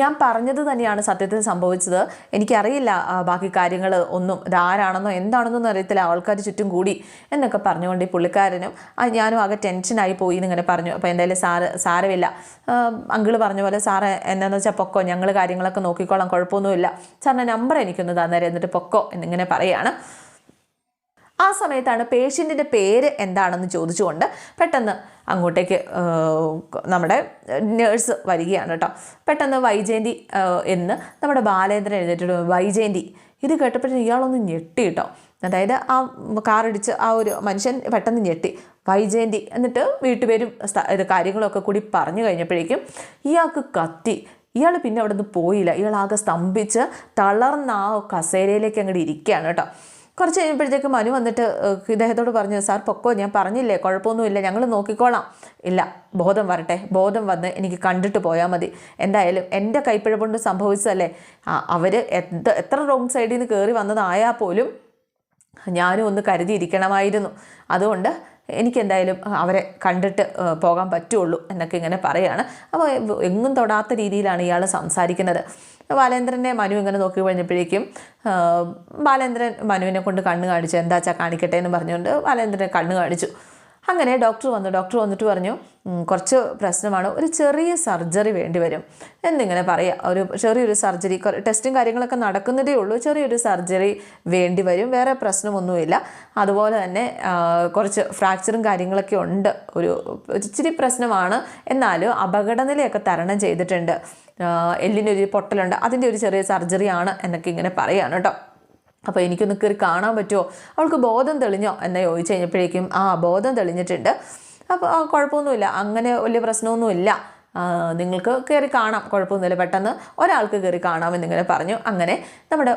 ഞാൻ പറഞ്ഞത് തന്നെയാണ് സത്യത്തിൽ സംഭവിച്ചത്. എനിക്കറിയില്ല ബാക്കി കാര്യങ്ങൾ ഒന്നും ഇതാരാണെന്നോ എന്താണെന്നൊന്നും അറിയത്തില്ല. ആൾക്കാർ ചുറ്റും കൂടി എന്നൊക്കെ പറഞ്ഞുകൊണ്ട് ഈ പുള്ളിക്കാരനും ഞാനും ആകെ ടെൻഷനായി പോയി എന്നിങ്ങനെ പറഞ്ഞു. അപ്പോൾ എന്തായാലും സാറ് സാരമില്ല. അങ്കിൾ പറഞ്ഞ പോലെ സാറ് എന്നാന്ന് വെച്ചാൽ പൊക്കോ ഞങ്ങൾ കാര്യങ്ങളൊക്കെ നോക്കിക്കോളാം കുഴപ്പമൊന്നുമില്ല. സാറിന്റെ നമ്പർ എനിക്കൊന്ന് തന്നേരം എന്നിട്ട് പൊക്കോ എന്നിങ്ങനെ പറയുകയാണ് ആ സമയത്താണ് പേഷ്യന്റിന്റെ പേര് എന്താണെന്ന് ചോദിച്ചുകൊണ്ട് പെട്ടെന്ന് അങ്ങോട്ടേക്ക് നമ്മുടെ നേഴ്സ് വരികയാണ് കേട്ടോ. പെട്ടെന്ന് വൈജയന്തി എന്ന് നമ്മുടെ ബാലേന്ദ്രൻ എഴുന്നേറ്റിട്ട് വൈജയന്തി ഇത് കേട്ടപ്പോഴും ഇയാളൊന്ന് ഞെട്ടി കേട്ടോ. അതായത് ആ കാറിടിച്ച് ആ ഒരു മനുഷ്യൻ പെട്ടെന്ന് ഞെട്ടി. വൈജയന്തി എന്നിട്ട് വീട്ടുപേരും ഇത് കാര്യങ്ങളൊക്കെ കൂടി പറഞ്ഞു കഴിഞ്ഞപ്പോഴേക്കും ഇയാൾക്ക് കത്തി. ഇയാൾ പിന്നെ അവിടെ നിന്ന് പോയില്ല. ഇയാൾ ആകെ സ്തംഭിച്ച് തളർന്ന ആ കസേരയിലേക്ക് അങ്ങോട്ട് ഇരിക്കുകയാണ് കേട്ടോ. കുറച്ച് കഴിയുമ്പോഴത്തേക്ക് മനു വന്നിട്ട് ഇദ്ദേഹത്തോട് പറഞ്ഞു സാർ പൊക്കോ ഞാൻ പറഞ്ഞില്ലേ കുഴപ്പമൊന്നുമില്ല ഞങ്ങൾ നോക്കിക്കോളാം. ഇല്ല ബോധം വരട്ടെ ബോധം വന്ന് എനിക്ക് കണ്ടിട്ട് പോയാൽ മതി. എന്തായാലും എന്റെ കൈപ്പിഴ കൊണ്ട് സംഭവിച്ചതല്ലേ? അവർ എത്ര എത്ര റോങ് സൈഡിൽ നിന്ന് കയറി വന്നതായാൽ പോലും ഞാനും ഒന്ന് കരുതിയിരിക്കണമായിരുന്നു. അതുകൊണ്ട് എനിക്കെന്തായാലും അവരെ കണ്ടിട്ട് പോകാൻ പറ്റുള്ളൂ എന്നൊക്കെ ഇങ്ങനെ പറയുകയാണ് അപ്പോൾ എങ്ങും തൊടാത്ത രീതിയിലാണ് ഇയാൾ സംസാരിക്കുന്നത്. ബാലേന്ദ്രനെ മനു ഇങ്ങനെ നോക്കി കഴിഞ്ഞപ്പോഴേക്കും ബാലേന്ദ്രൻ മനുവിനെ കൊണ്ട് കണ്ണ് കാണിച്ചു എന്താ വെച്ചാൽ കാണിക്കട്ടെ എന്ന് പറഞ്ഞുകൊണ്ട് ബാലേന്ദ്രനെ കണ്ണ് കാണിച്ചു. അങ്ങനെ ഡോക്ടർ വന്നു. ഡോക്ടർ വന്നിട്ട് പറഞ്ഞു കുറച്ച് പ്രശ്നമാണ്. ഒരു ചെറിയ സർജറി വേണ്ടി വരും. എന്നിങ്ങനെ പറയാം. ഒരു ചെറിയൊരു സർജറി ടെസ്റ്റും കാര്യങ്ങളൊക്കെ നടക്കുന്നതേ ഉള്ളൂ. ചെറിയൊരു സർജറി വേണ്ടി വരും. വേറെ പ്രശ്നമൊന്നുമില്ല. അതുപോലെ തന്നെ കുറച്ച് ഫ്രാക്ചറും കാര്യങ്ങളൊക്കെ ഉണ്ട്. ഒരു ഇച്ചിരി പ്രശ്നമാണ്. എന്നാലും അപകടനിലയൊക്കെ തരണം ചെയ്തിട്ടുണ്ട്. എല്ലിനൊരു പൊട്ടലുണ്ട്. അതിന്റെ ഒരു ചെറിയ സർജറിയാണ് എന്നൊക്കെ ഇങ്ങനെ പറയാണ് കേട്ടോ അപ്പോൾ എനിക്കൊന്ന് കയറി കാണാൻ പറ്റുമോ? അവൾക്ക് ബോധം തെളിഞ്ഞോ? എന്ന് ചോദിച്ചു കഴിഞ്ഞപ്പോഴേക്കും ആ ബോധം തെളിഞ്ഞിട്ടുണ്ട്. അപ്പോൾ ആ കുഴപ്പമൊന്നുമില്ല. അങ്ങനെ വലിയ പ്രശ്നമൊന്നുമില്ല. നിങ്ങൾക്ക് കയറി കാണാം. കുഴപ്പമൊന്നുമില്ല. പെട്ടെന്ന് ഒരാൾക്ക് കയറി കാണാമെന്നിങ്ങനെ പറഞ്ഞു. അങ്ങനെ നമ്മുടെ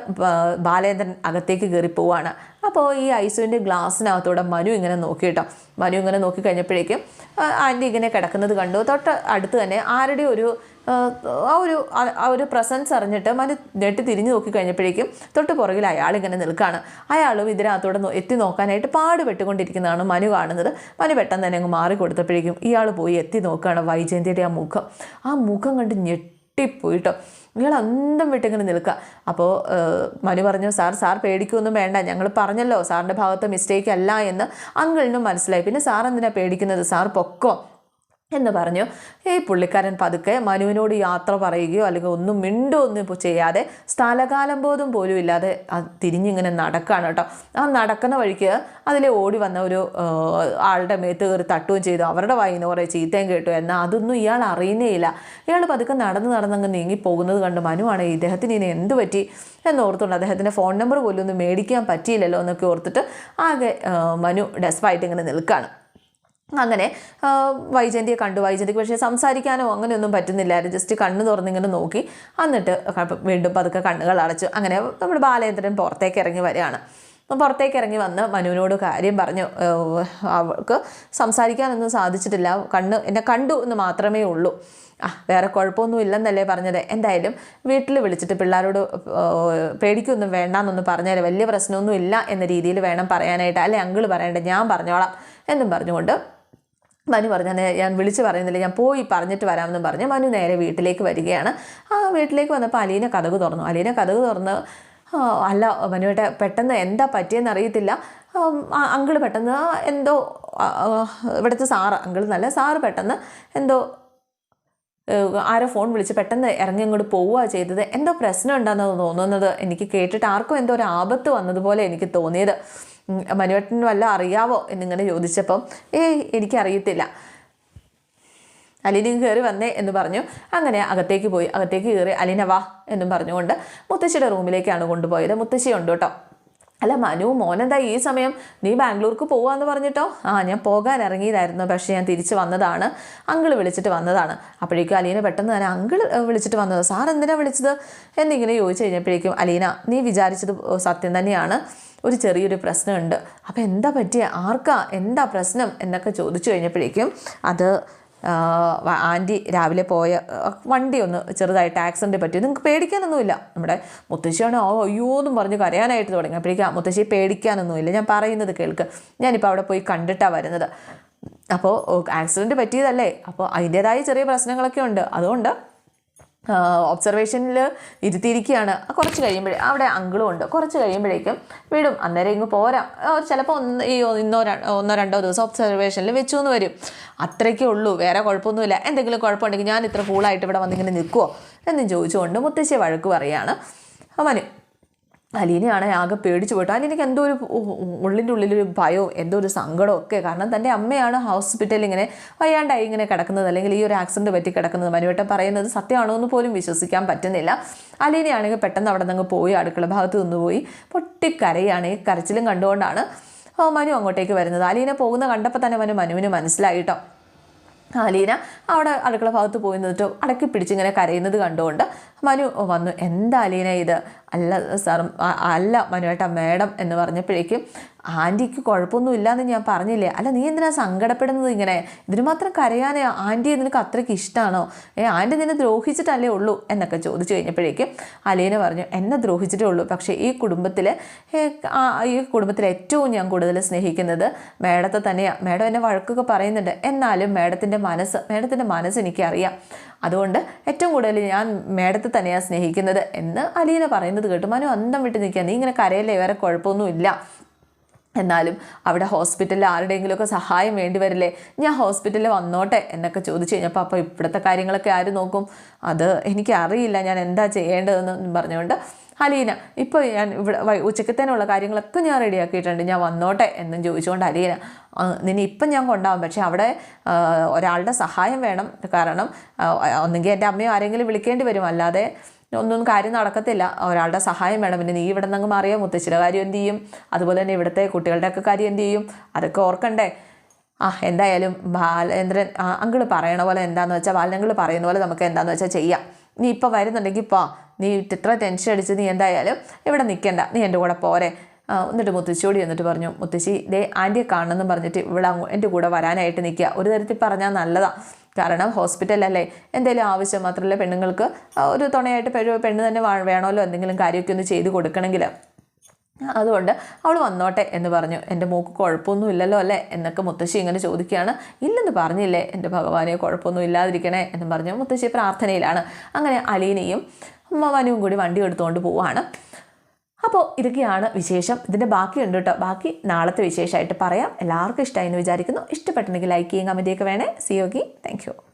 ബാലേന്ദ്രൻ അകത്തേക്ക് കയറി പോവാണ്. അപ്പോൾ ഈ ഐസുവിന്റെ ഗ്ലാസ്സിനകത്തൂടെ മനു ഇങ്ങനെ നോക്കി കേട്ടോ. മനു ഇങ്ങനെ നോക്കി കഴിഞ്ഞപ്പോഴേക്കും ആന്റി ഇങ്ങനെ കിടക്കുന്നത് കണ്ടു. തൊട്ട് അടുത്ത് തന്നെ ആരുടെ ഒരു ആ, ഒരു ആ- ഒരു പ്രസൻസ് അറിഞ്ഞിട്ട് മനു നെട്ടി തിരിഞ്ഞു നോക്കി കഴിഞ്ഞപ്പോഴേക്കും തൊട്ട് പുറകിൽ അയാൾ ഇങ്ങനെ നിൽക്കുകയാണ് അയാളും ഇതിനകത്തോടെ എത്തി നോക്കാനായിട്ട് പാടുപെട്ടുകൊണ്ടിരിക്കുന്നതാണ് മനു കാണുന്നത്. മനു പെട്ടെന്ന് തന്നെ അങ്ങ് മാറി കൊടുത്തപ്പോഴേക്കും ഇയാൾ പോയി എത്തി നോക്കുകയാണ് വൈജയന്തിയുടെ ആ മുഖം. ആ മുഖം കണ്ട് ഞെട്ടിപ്പോയിട്ടോ. ഇയാൾ അന്തം വിട്ടിങ്ങനെ നിൽക്കുക. അപ്പോൾ മനു പറഞ്ഞു സാർ സാർ പേടിക്കൊന്നും വേണ്ട. ഞങ്ങൾ പറഞ്ഞല്ലോ സാറിന്റെ ഭാഗത്ത് മിസ്റ്റേക്ക് അല്ല എന്ന് അങ്കിളിനും മനസ്സിലായി. പിന്നെ സാർ എന്തിനാണ് പേടിക്കുന്നത്? സാർ പൊക്കോ? എന്ന് പറഞ്ഞു. ഈ പുള്ളിക്കാരൻ പതുക്കെ മനുവിനോട് യാത്ര പറയുകയോ അല്ലെങ്കിൽ ഒന്നും മിണ്ടോ ഒന്നും ഇപ്പോൾ ചെയ്യാതെ സ്ഥലകാലം ബോധം പോലും ഇല്ലാതെ തിരിഞ്ഞിങ്ങനെ നടക്കുകയാണ് കേട്ടോ. ആ നടക്കുന്ന വഴിക്ക് അതിലെ ഓടി വന്ന ഒരു ആളുടെ മേത്ത് കയറി തട്ടുകയും ചെയ്തു. അവരുടെ വായിൽ നിന്ന് കുറേ ചീത്തയും കേട്ടു. എന്നാൽ അതൊന്നും ഇയാൾ അറിയുന്നേയില്ല ഇയാൾ പതുക്കെ നടന്ന് നടന്നങ്ങ് നീങ്ങി പോകുന്നത് കണ്ട് മനുവാണ് ഇദ്ദേഹത്തിന് ഇനി എന്ത് പറ്റി? എന്നോർത്തുകൊണ്ട് അദ്ദേഹത്തിന്റെ ഫോൺ നമ്പർ പോലും ഒന്നും മേടിക്കാൻ പറ്റിയില്ലല്ലോ എന്നൊക്കെ ഓർത്തിട്ട് ആകെ മനു ഡെസ്പായിട്ട് ഇങ്ങനെ നിൽക്കുകയാണ് അങ്ങനെ വൈജയന്തിയെ കണ്ടു. വൈജയന്തിക്ക് പക്ഷേ സംസാരിക്കാനോ അങ്ങനെയൊന്നും പറ്റുന്നില്ലായിരുന്നു. ജസ്റ്റ് കണ്ണ് തുറന്നിങ്ങനെ നോക്കി. എന്നിട്ട് വീണ്ടും പതുക്കെ കണ്ണുകൾ അടച്ചു. അങ്ങനെ നമ്മുടെ ബാലേന്ദ്രൻ പുറത്തേക്ക് ഇറങ്ങി വരികയാണ്. അപ്പം പുറത്തേക്ക് ഇറങ്ങി വന്ന് മനുവിനോട് കാര്യം പറഞ്ഞു. അവൾക്ക് സംസാരിക്കാനൊന്നും സാധിച്ചിട്ടില്ല. കണ്ണ് എന്നെ കണ്ടു എന്ന് മാത്രമേ ഉള്ളൂ. ആ വേറെ കുഴപ്പമൊന്നും ഇല്ലെന്നല്ലേ പറഞ്ഞത്. എന്തായാലും വീട്ടിൽ വിളിച്ചിട്ട് പിള്ളേരോട് പേടിക്കൊന്നും പേടിക്കൊന്നും വേണ്ടെന്നൊന്നും പറഞ്ഞാൽ വലിയ പ്രശ്നമൊന്നും ഇല്ല എന്ന രീതിയിൽ വേണം പറയാനായിട്ട്. അല്ലെ അങ്കിൾ പറയണ്ട? ഞാൻ പറഞ്ഞോളാം എന്നും പറഞ്ഞുകൊണ്ട് മനു പറഞ്ഞു "ഞാൻ- വിളിച്ച് പറയുന്നില്ല. ഞാൻ പോയി പറഞ്ഞിട്ട് വരാമെന്നും പറഞ്ഞ്. മനു നേരെ വീട്ടിലേക്ക് വരികയാണ്. ആ വീട്ടിലേക്ക് വന്നപ്പോൾ അലീന കഥക് തുറന്നു. അലീന കഥക് തുറന്ന് അല്ല മനുവേട്ട പെട്ടെന്ന് എന്താ പറ്റിയെന്ന് അറിയത്തില്ല. അങ്കിൾ പെട്ടെന്ന് എന്തോ ഇവിടുത്തെ സാറ് അങ്കിൾ നല്ല സാറ് പെട്ടെന്ന് എന്തോ ആരോ ഫോൺ വിളിച്ച് പെട്ടെന്ന് ഇറങ്ങി അങ്ങോട്ട് പോവുക ചെയ്തത്. എന്തോ പ്രശ്നം ഉണ്ടെന്നാണ് തോന്നുന്നത്. എനിക്ക് കേട്ടിട്ട് ആർക്കും എന്തോ ഒരു ആപത്ത് വന്നതുപോലെ എനിക്ക് തോന്നിയത്. മനുവേട്ടന് വല്ല അറിയാവോ എന്നിങ്ങനെ ചോദിച്ചപ്പം ഏയ് എനിക്കറിയത്തില്ല. അലീനയും കയറി വന്നേ എന്ന് പറഞ്ഞു. അങ്ങനെ അകത്തേക്ക് പോയി. അകത്തേക്ക് കയറി അലീന വാ എന്നും പറഞ്ഞുകൊണ്ട് മുത്തശ്ശിയുടെ റൂമിലേക്കാണ് കൊണ്ടുപോയത്. മുത്തശ്ശി ഉണ്ട് കേട്ടോ. അല്ല മനു മോനെന്താ ഈ സമയം? നീ ബാംഗ്ലൂർക്ക് പോവാന്ന് പറഞ്ഞിട്ടോ? ആ ഞാൻ പോകാൻ ഇറങ്ങിയതായിരുന്നു. പക്ഷേ ഞാൻ തിരിച്ച് വന്നതാണ്. അങ്കിൾ വിളിച്ചിട്ട് വന്നതാണ്. അപ്പോഴേക്കും അലീന പെട്ടെന്ന് തന്നെ അങ്കിൾ വിളിച്ചിട്ട് വന്നത്? സാർ എന്തിനാണ് വിളിച്ചത്? എന്നിങ്ങനെ ചോദിച്ചു കഴിഞ്ഞപ്പോഴേക്കും അലീന നീ വിചാരിച്ചത് സത്യം തന്നെയാണ്. ഒരു ചെറിയൊരു പ്രശ്നമുണ്ട്. അപ്പോൾ എന്താ പറ്റിയ? ആർക്കാ? എന്താ പ്രശ്നം? എന്നൊക്കെ ചോദിച്ചു കഴിഞ്ഞപ്പോഴേക്കും അത് ആന്റി രാവിലെ പോയ വണ്ടി ഒന്ന് ചെറുതായിട്ട് ആക്സിഡന്റ് പറ്റി നിങ്ങൾക്ക് പേടിക്കാനൊന്നുമില്ല. നമ്മുടെ മുത്തശ്ശിയാണ് ഓ അയ്യോ എന്നും പറഞ്ഞ് കരയാനായിട്ട് തുടങ്ങി അപ്പോഴേക്കും മുത്തശ്ശി പേടിക്കാനൊന്നുമില്ല. ഞാൻ പറയുന്നത് കേൾക്ക്. ഞാനിപ്പോൾ അവിടെ പോയി കണ്ടിട്ടാണ് വരുന്നത്. അപ്പോൾ ആക്സിഡന്റ് പറ്റിയതല്ലേ? അപ്പോൾ അതിന്റേതായ ചെറിയ പ്രശ്നങ്ങളൊക്കെ ഉണ്ട്. അതുകൊണ്ട് ഒബ്സർവേഷനിൽ ഇരുത്തിയിരിക്കുകയാണ്. കുറച്ച് കഴിയുമ്പോഴേ അവിടെ അങ്കിളും ഉണ്ട്. കുറച്ച് കഴിയുമ്പോഴേക്കും വിടും. അന്നേരം ഇങ്ങ് പോരാം. ചിലപ്പോൾ ഒന്ന് ഈ ഇന്നോ ഒന്നോ രണ്ടോ ദിവസം ഒബ്സർവേഷനിൽ വെച്ചു എന്ന് വരും. അത്രയ്ക്കേ ഉള്ളൂ. വേറെ കുഴപ്പമൊന്നുമില്ല. എന്തെങ്കിലും കുഴപ്പമുണ്ടെങ്കിൽ ഞാൻ ഇത്ര കൂളായിട്ട് ഇവിടെ വന്നിങ്ങനെ നിൽക്കുമോ എന്നും ചോദിച്ചുകൊണ്ട് മുത്തശ്ശി വഴക്ക് പറയുകയാണ് അവന് അലീനയാണ് ആകെ പേടിച്ചു പോയിട്ട്. അലീനയ്ക്ക് എന്തോ ഒരു ഉള്ളിന്റെ ഉള്ളിലൊരു ഭയവും എന്തോ ഒരു സങ്കടവും ഒക്കെ കാരണം തന്റെ അമ്മയാണ് ഹോസ്പിറ്റലിൽ ഇങ്ങനെ വയ്യാണ്ടായി ഇങ്ങനെ കിടക്കുന്നത്. അല്ലെങ്കിൽ ഈ ഒരു ആക്സിഡന്റ് പറ്റി കിടക്കുന്നത്. മനുവേട്ടൻ പറയുന്നത് സത്യമാണോ എന്ന് പോലും വിശ്വസിക്കാൻ പറ്റുന്നില്ല. അലീനയാണെങ്കിൽ പെട്ടെന്ന് അവിടെ നിന്ന് പോയി. അടുക്കള ഭാഗത്ത് നിന്ന് പോയി. പൊട്ടിക്കരയാണ്. ഈ കരച്ചിലും കണ്ടുകൊണ്ടാണ് മനു അങ്ങോട്ടേക്ക് വരുന്നത്. അലീന പോകുന്ന കണ്ടപ്പോൾ തന്നെ മനു മനുവിന് മനസ്സിലായിട്ടോ അലീന അവിടെ അടുക്കള ഭാഗത്ത് പോയി നിന്നിട്ട് അടക്കി പിടിച്ചിങ്ങനെ കരയുന്നത് കണ്ടുകൊണ്ട് മനു വന്നു എന്താ അലീന ഇത്? അല്ല സാർ അല്ല മനുവേട്ട മേഡം എന്ന് പറഞ്ഞപ്പോഴേക്കും ആന്റിക്ക് കുഴപ്പമൊന്നും എന്ന് ഞാൻ പറഞ്ഞില്ലേ? അല്ല നീ എന്തിനാ സങ്കടപ്പെടുന്നത് ഇങ്ങനെ? ഇതിന് മാത്രം കരയാനേ ആന്റി നിനക്ക് അത്രയ്ക്ക് ഇഷ്ടമാണോ ഏ ആന്റി നിന്നെ ദ്രോഹിച്ചിട്ടല്ലേ ഉള്ളൂ? എന്നൊക്കെ ചോദിച്ചു കഴിഞ്ഞപ്പോഴേക്കും അലീന പറഞ്ഞു എന്നെ ദ്രോഹിച്ചിട്ടേ ഉള്ളൂ. പക്ഷേ ഈ കുടുംബത്തിൽ ഈ കുടുംബത്തിൽ ഏറ്റവും ഞാൻ കൂടുതൽ സ്നേഹിക്കുന്നത് മേഡത്തെ തന്നെയാണ് മേഡം എന്നെ വഴക്കൊക്കെ പറയുന്നുണ്ട്. എന്നാലും മേഡത്തിന്റെ മനസ്സ് മേഡത്തിന്റെ മനസ്സ് എനിക്കറിയാം. അതുകൊണ്ട് ഏറ്റവും കൂടുതൽ ഞാൻ മേഡത്തെ തന്നെയാണ് സ്നേഹിക്കുന്നത് എന്ന് അലീന പറയുന്നത് കേട്ട്. മനു അന്തം വിട്ട് നിൽക്കുക. നീ ഇങ്ങനെ കരയല്ലേ? വേറെ കുഴപ്പമൊന്നുമില്ല. എന്നാലും അവിടെ ഹോസ്പിറ്റലിൽ ആരുടെയെങ്കിലുമൊക്കെ സഹായം വേണ്ടി വരില്ലേ? ഞാൻ ഹോസ്പിറ്റലിൽ വന്നോട്ടെ എന്നൊക്കെ ചോദിച്ചു കഴിഞ്ഞപ്പോൾ അപ്പോൾ ഇവിടുത്തെ കാര്യങ്ങളൊക്കെ ആര് നോക്കും? അത് എനിക്കറിയില്ല. ഞാൻ എന്താ ചെയ്യേണ്ടതെന്ന് പറഞ്ഞുകൊണ്ട് അലീന ഇപ്പോൾ ഞാൻ ഇവിടെ ഉച്ചക്കത്തേനുള്ള കാര്യങ്ങളൊക്കെ ഞാൻ റെഡിയാക്കിയിട്ടുണ്ട്. ഞാൻ വന്നോട്ടെ എന്നും ചോദിച്ചുകൊണ്ട് അലീന നിന്നെ ഇപ്പം ഞാൻ കൊണ്ടാവും. പക്ഷേ അവിടെ ഒരാളുടെ സഹായം വേണം. കാരണം ഒന്നെങ്കിൽ എന്റെ അമ്മയോ ആരെങ്കിലും വിളിക്കേണ്ടി വരും. അല്ലാതെ ഒന്നും കാര്യം നടക്കത്തില്ല. ഒരാളുടെ സഹായം വേണം. പിന്നെ നീ ഇവിടെ നിന്ന് മാറിയോ? മുത്തശ്ശിയുടെ കാര്യം എന്ത് ചെയ്യും? അതുപോലെ തന്നെ ഇവിടുത്തെ കുട്ടികളുടെയൊക്കെ കാര്യം എന്ത് ചെയ്യും? അതൊക്കെ ഓർക്കണ്ടേ? ആ എന്തായാലും ബാലേന്ദ്രൻ അങ്കിൾ പറയണ പോലെ എന്താണെന്ന് വെച്ചാൽ ബാലനങ്കിൾ പറയുന്ന പോലെ നമുക്ക് എന്താണെന്ന് വെച്ചാൽ ചെയ്യാം. നീ ഇപ്പോൾ വരുന്നുണ്ടെങ്കിൽ ഇപ്പോൾ നീ ഇത്ര ടെൻഷൻ അടിച്ച് നീ എന്തായാലും ഇവിടെ നിൽക്കണ്ട നീ എന്റെ കൂടെ പോരെ. എന്നിട്ട് മുത്തശ്ശിയോട് എന്നിട്ട് പറഞ്ഞു മുത്തശ്ശി ദേ ആന്റിയെ കാണണമെന്ന് പറഞ്ഞിട്ട് ഇവിടെ എന്റെ കൂടെ വരാനായിട്ട് നിൽക്കുക ഒരു തരത്തിൽ പറഞ്ഞാൽ നല്ലതാണ് കാരണം ഹോസ്പിറ്റലല്ലേ. എന്തെങ്കിലും ആവശ്യം മാത്രമല്ല പെണ്ണുങ്ങൾക്ക്? ഒരു തുണയായിട്ട് പെണ്ണ് തന്നെ വേണമല്ലോ എന്തെങ്കിലും കാര്യമൊക്കെ ഒന്ന് ചെയ്ത് കൊടുക്കണമെങ്കിൽ അതുകൊണ്ട് അവൾ വന്നോട്ടെ എന്ന് പറഞ്ഞു. എന്റെ മോക്ക് കുഴപ്പമൊന്നും ഇല്ലല്ലോ അല്ലേ? എന്നൊക്കെ മുത്തശ്ശി ഇങ്ങനെ ചോദിക്കുകയാണ്. ഇല്ലെന്ന് പറഞ്ഞില്ലേ എന്റെ ഭഗവാനെ കുഴപ്പമൊന്നും ഇല്ലാതിരിക്കണേ എന്ന് പറഞ്ഞു മുത്തശ്ശി പ്രാർത്ഥനയിലാണ്. അങ്ങനെ അലീനയും മനുവും കൂടി വണ്ടി എടുത്തുകൊണ്ട് പോവുകയാണ്. അപ്പോൾ ഇതൊക്കെയാണ് വിശേഷം. ഇതിന്റെ ബാക്കിയുണ്ട് കേട്ടോ. ബാക്കി നാളത്തെ വിശേഷമായിട്ട് പറയാം. എല്ലാവർക്കും ഇഷ്ടമായി എന്ന് വിചാരിക്കുന്നു. ഇഷ്ടപ്പെട്ടെങ്കിൽ ലൈക്ക് ചെയ്യുക കമന്റ് ഒക്കെ വേണേ. സി യോഗി താങ്ക്